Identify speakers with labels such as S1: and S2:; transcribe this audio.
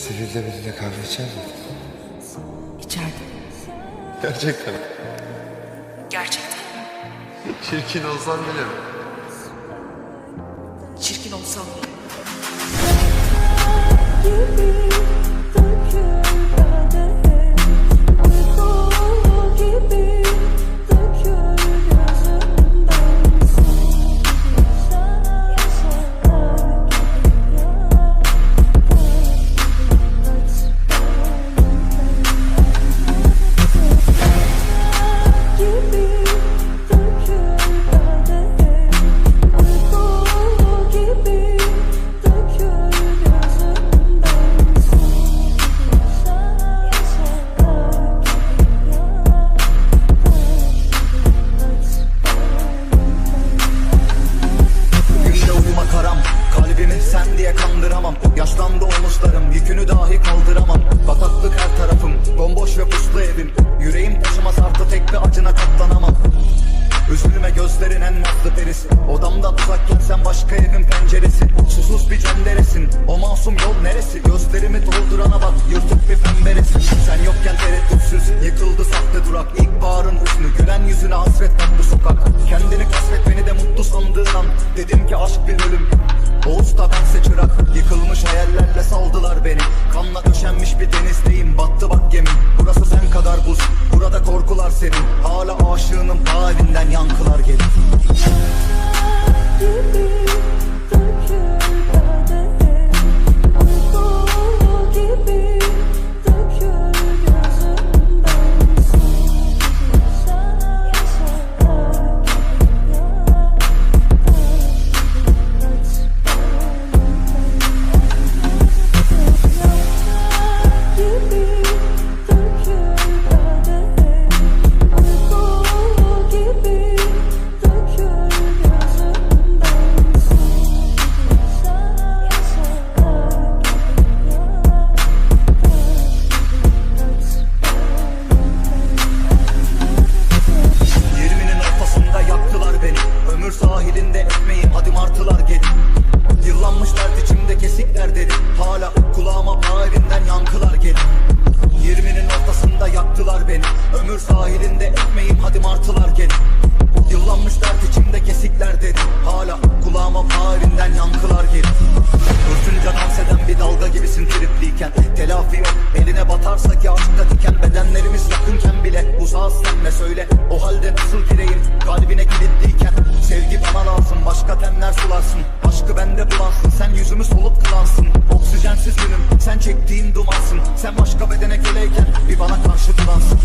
S1: Sevil'le birlikte kahve içer miydin?
S2: İçeride.
S1: Gerçekten.
S2: Gerçekten.
S1: Çirkin olsan bile
S3: Yaşlandı omuzlarım yükünü dahi kaldıramam. Bataklık her tarafım Bomboş ve puslu evim. Yüreğim taşımaz artı tek bir acına katlanamam. Üzülme gözlerin en nazlı perisi Odamdan uzakken sen başka evin penceresi. Susuz bir cenderesin O masum yol neresi? Gözlerimi doldurana bak yırtık bir pemberesin. Sen yokken tereddütsüz Yıkıldı sahte durak. İlkbaharın hüsnü Gülen yüzüne hasret tatlı sokak. Kendini kasvet beni de mutlu sandığın an. Dedim ki aşk bir ölüm usta bense çırak Yıkılmış hayallerle saldılar beni. Kanla döşenmiş bir denizdeyim. Battı bak gemim gelin. Yirminin ortasında yaktılar beni. Ömür sahilinde ekmeğim hadi martılar gelin. Yıllanmış dert içimde kesikler dedi. Hala kulağıma evinden yankılar gelin. Hırtınca dans eden bir dalga gibisin tripliyken Telafi yok eline batarsa ki aşkta diken. Bedenlerimiz yakınken bile uzağız senle söyle. O halde nasıl gireyim? Kalbine kilitliyken Sevgi bana lazım başka tenler sularsın. Aşkı bende bulansın. Sen yüzümü solup kılansın Sen başka bedene köleyken bir bana karşı duransın